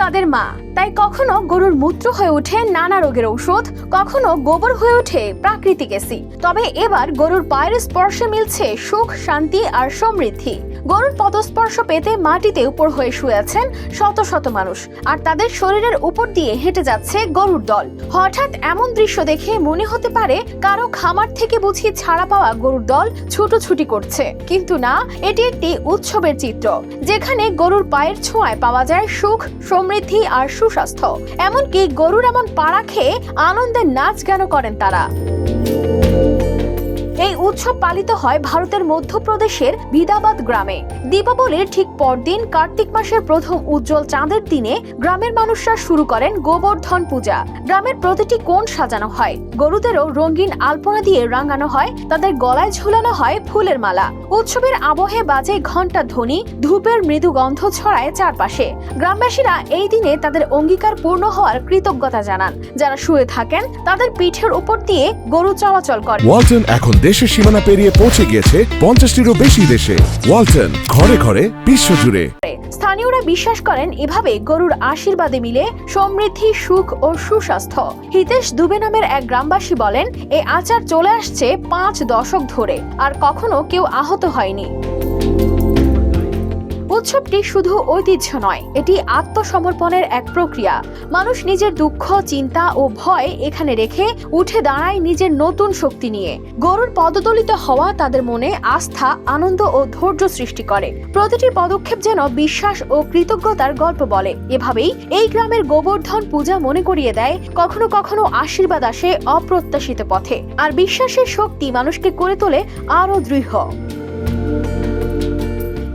তাদের মা। তাই কখনো গরুর মূত্র হয়ে ওঠে নানা রোগের ঔষধ, কখনো গোবর হয়ে ওঠে প্রাকৃতিক এসি তবে এবার গরুর পায়ের স্পর্শে মিলছে সুখ, শান্তি আর সমৃদ্ধি। গরুর পদস্পর্শ পেতে মাটিতে উপর হয়ে শুয়ে আছেন শত শত মানুষ। আর তাদের শরীরের উপর দিয়ে হেঁটে যাচ্ছে গরুর দল। হঠাৎ এমন দৃশ্য দেখে মনে হতে পারে কারও খামার থেকে বুঝি ছাড়া পাওয়া গরুর দল ছুটোছুটি করছে। কিন্তু না, এটি একটি উৎসবের চিত্র, যেখানে গরুর পায়ের ছোঁয়ায় পাওয়া যায় সুখ, সমৃদ্ধি আর সুস্বাস্থ্য। এমনকি গরুর এমন পাড়া খেয়ে আনন্দের নাচ গানও করেন তারা। এই উৎসব পালিত হয় ভারতের মধ্যপ্রদেশের বিদাবাদ গ্রামে। দীপাবলির ঠিক পরদিন কার্তিক মাসের প্রথম উজ্জ্বল চাঁদের দিনে গ্রামের মানুষরা শুরু করেন গোবর্ধন পূজা। গ্রামের প্রতিটি কোণ সাজানো হয়। গরুদেরও রঙিন আলপনা দিয়ে রাঙানো হয়, তাদের গলায় ঝুলানো হয় ফুলের মালা। উৎসবের আবহে বাজে ঘণ্টা ধ্বনি, ধূপের মৃদু গন্ধ ছড়ায় চারপাশে। গ্রামবাসীরা এই দিনে তাদের অঙ্গীকার পূর্ণ হওয়ার কৃতজ্ঞতা জানান। যারা শুয়ে থাকেন, তাদের পিঠের উপর দিয়ে গরু চলাচল করে এখন দেশের সীমানা পেরিয়ে পৌঁছে গিয়েছে পঞ্চাশটিরও বেশি দেশে। ওয়ালটন, ঘরে ঘরে, বিশ্বজুড়ে। স্থানীয়রা বিশ্বাস করেন এভাবে গরুর আশীর্বাদে মিলে সমৃদ্ধি, সুখ ও সুস্বাস্থ্য। হিতেশ দুবে নামের এক গ্রামবাসী বলেন এই আচার চলে আসছে পাঁচ দশক ধরে, আর কখনো কেউ আহত হয়নি। উৎসবটি শুধু ঐতিহ্য নয়, এটি আত্মসমর্পণের এক প্রক্রিয়া। মানুষ নিজের দুঃখ, চিন্তা ও ভয় এখানে রেখে উঠে দাঁড়ায় নিজের নতুন শক্তি নিয়ে। গরুর পদদলিত হওয়া তাদের মনে আস্থা, আনন্দ ও ধৈর্য সৃষ্টি করে। প্রতিটি পদক্ষেপ যেন বিশ্বাস ও কৃতজ্ঞতার গল্প বলে। এভাবেই এই গ্রামের গোবর্ধন পূজা মনে করিয়ে দেয়, কখনো কখনো আশীর্বাদ আসে অপ্রত্যাশিত পথে। আর বিশ্বাসের শক্তি মানুষকে করে তোলে আরও দৃঢ়।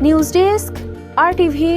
নিউজ ডেস্ক আর টিভি